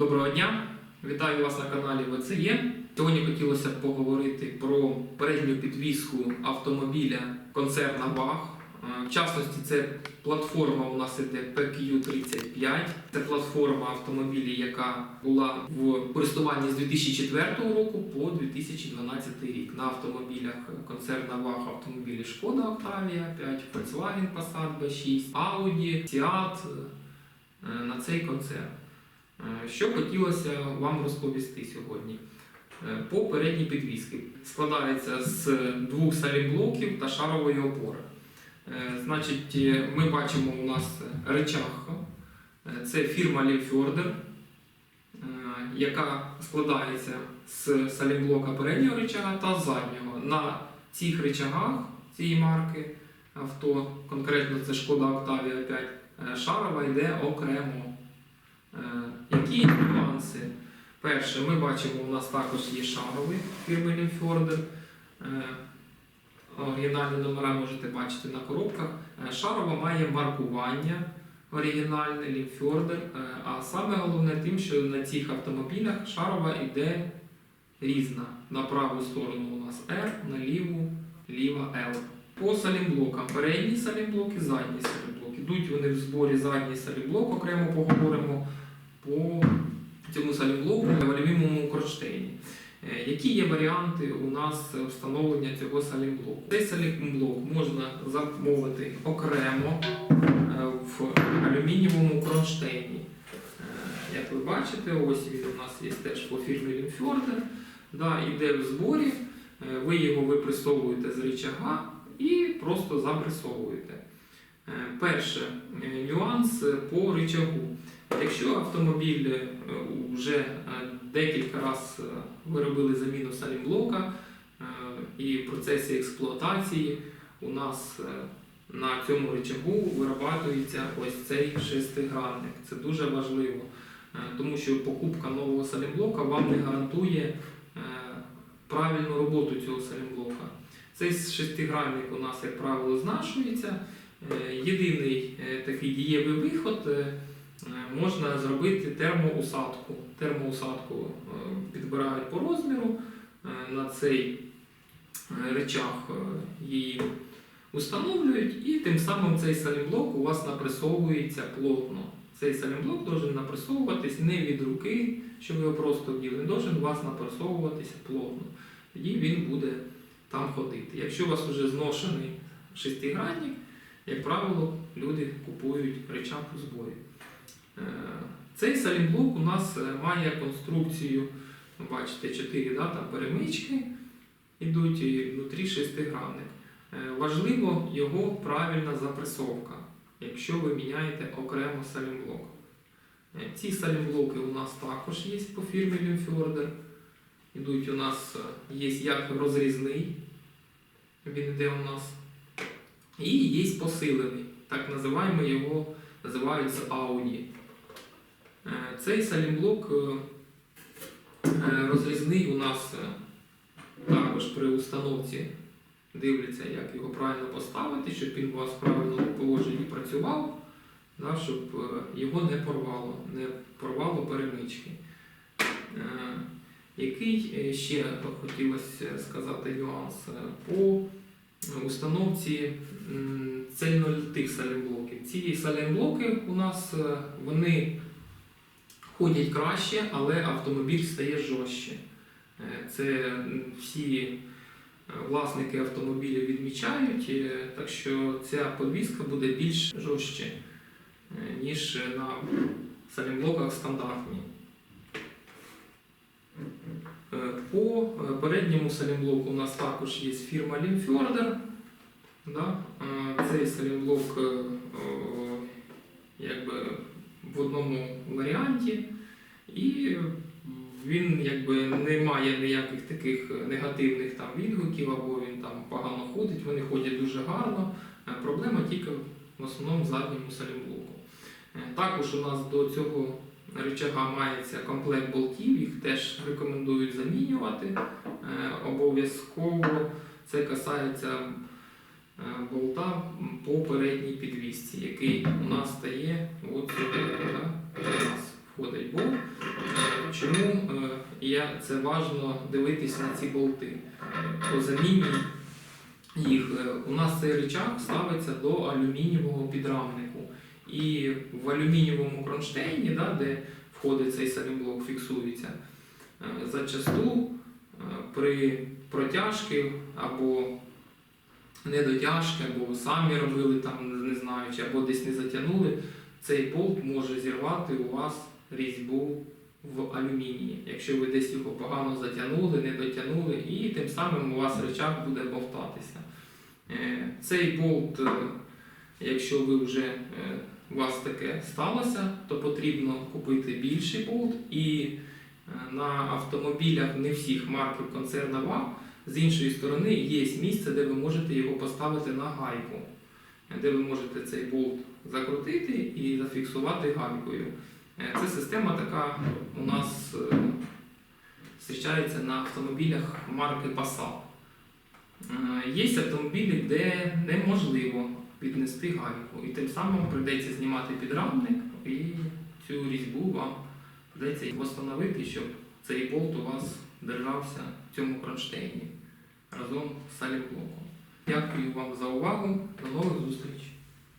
Доброго дня! Вітаю вас на каналі ВЦЄ. Сьогодні хотілося б поговорити про передню підвіску автомобіля концерна ВАГ. Е, В частності, це платформа у нас іде PQ35. Це платформа автомобілів, яка була в користуванні з 2004 року по 2012 рік. На автомобілях концерна ВАГ автомобілі Шкода Octavia 5, Volkswagen Passat B6, Audi, Seat е, на цей концерн. Е, Що хотілося вам розповісти сьогодні? Е, По передній підвіски складається з двох салімблоків та шарової опори. Е, Значить, ми бачимо у нас речах. Е, Це фірма Лімфьордер, яка складається з салімблока переднього речага та заднього. На цих речагах цієї марки авто, конкретно це Шкода Octavia 5, е, шарова йде окремо. Е, Які нюанси? Перше, ми бачимо, у нас також є шаровий фірми Лімфьордер. Е, Оригінальні номера можете бачити на коробках. Е, Шарова має маркування оригінальне Лімфьордер. А саме головне тим, що на цих автомобілях шарова йде різна. На праву сторону у нас R, на ліву ліва L. По салімблокам. Передні салімблоки, задні салімблоки. Йдуть вони в зборі задній салімблок, окремо поговоримо по цьому салімблоку в алюмінієвому кронштейні. Е, Які є варіанти у нас встановлення цього салімблоку? Цей салімблок можна замовити окремо е, в алюмінієвому кронштейні. Е, Як ви бачите, ось він у нас є теж по фірмі Лімфьордер. Да, іде в зборі, ви його випресовуєте з рычага і просто запресовуєте. Е, Перше, е, нюанс е, по рычагу. Якщо автомобіль вже декілька разів ви робили заміну салімблока і в процесі експлуатації у нас на цьому рычагу вирабатується ось цей шестигранник. Це дуже важливо, тому що покупка нового салімблока вам не гарантує правильну роботу цього салімблока. Цей шестигранник у нас, як правило, знашується. Єдиний е, такий дієвий виход е, можна зробити термоусадку. Термоусадку е, підбирають по розміру на цей речах її установлюють, і тим самим цей салімблок у вас напресовується плотно. Цей салімблок должен напресовуватись не від руки, щоб ви його просто вділи, він должен у вас напресовуватися плотно. Тоді він буде там ходити. Якщо у вас вже зношений шестигранник, як правило, люди купують речах у зборі. Е, Цей салімблок у нас е, має конструкцію, бачите, 4 да, там перемички йдуть і внутрі шестигранник. Е, Важливо його правильна запресовка, якщо ви міняєте окремо салімблок. Ці салімблоки у нас також є по фірмі Лімфьордер. Ідуть у нас є як розрізний, він йде у нас, і є посилений. Так називаємо його, називаються Audi. Е, Цей салімблок е, е, розрізний у нас також при установці дивляться, як його правильно поставити, щоб він у вас в правильному положенні працював, да, щоб його не порвало, не порвало перемички. Який ще хотілося сказати нюанс по установці м, цельнолитих салімблоків. Ці салімблоки у нас е, вони ходять краще, але автомобіль стає жорстче. Е, Це всі е, власники автомобілів відмічають, так що ця подвіска буде більш жорстче, ніж на салімблоках стандартні. По е, передньому салімблоку у нас також є фірма Лімфьордер. Да? Е, Цей салімблок е, якби в одному варіанті, і він якби не має ніяких таких негативних там відгуків, або він там погано ходить, вони ходять дуже гарно. Проблема тільки в основному в задньому салімблоку. Також у нас до цього рычага мається комплект болтів, їх теж рекомендують замінювати. Е, Обов'язково це касається е, болта по передній підвісці, який у нас стає от сюди. У нас входить болт. Чому е, я, це важливо дивитися на ці болти? По заміні їх у нас цей рычаг ставиться до алюмінієвого підрамнику. І в алюмінієвому кронштейні, да, де входить цей салімблок, фіксується, е, зачасту е, при протяжки або недотяжки, або самі робили там, не знаю, чи або десь не затягнули, цей болт може зірвати у вас різьбу в алюмінії, якщо ви десь його погано затягнули, не дотягнули, і тим самим у вас рычаг буде бовтатися. Е, Цей болт, якщо ви вже у вас таке сталося, то потрібно купити більший болт і е, на автомобілях не всіх марків концерна ВА з іншої сторони є місце, де ви можете його поставити на гайку, де ви можете цей болт закрутити і зафіксувати гайкою. Е, Це система така у нас е, зустрічається на автомобілях марки Passat. Е, Є автомобілі, де неможливо піднести гайку, і тим самим прийдеться знімати підрамник і цю різьбу вам прийдеться встановити, щоб цей болт у вас держався в цьому кронштейні разом з саліблоком. Дякую вам за увагу. До нових зустрічей!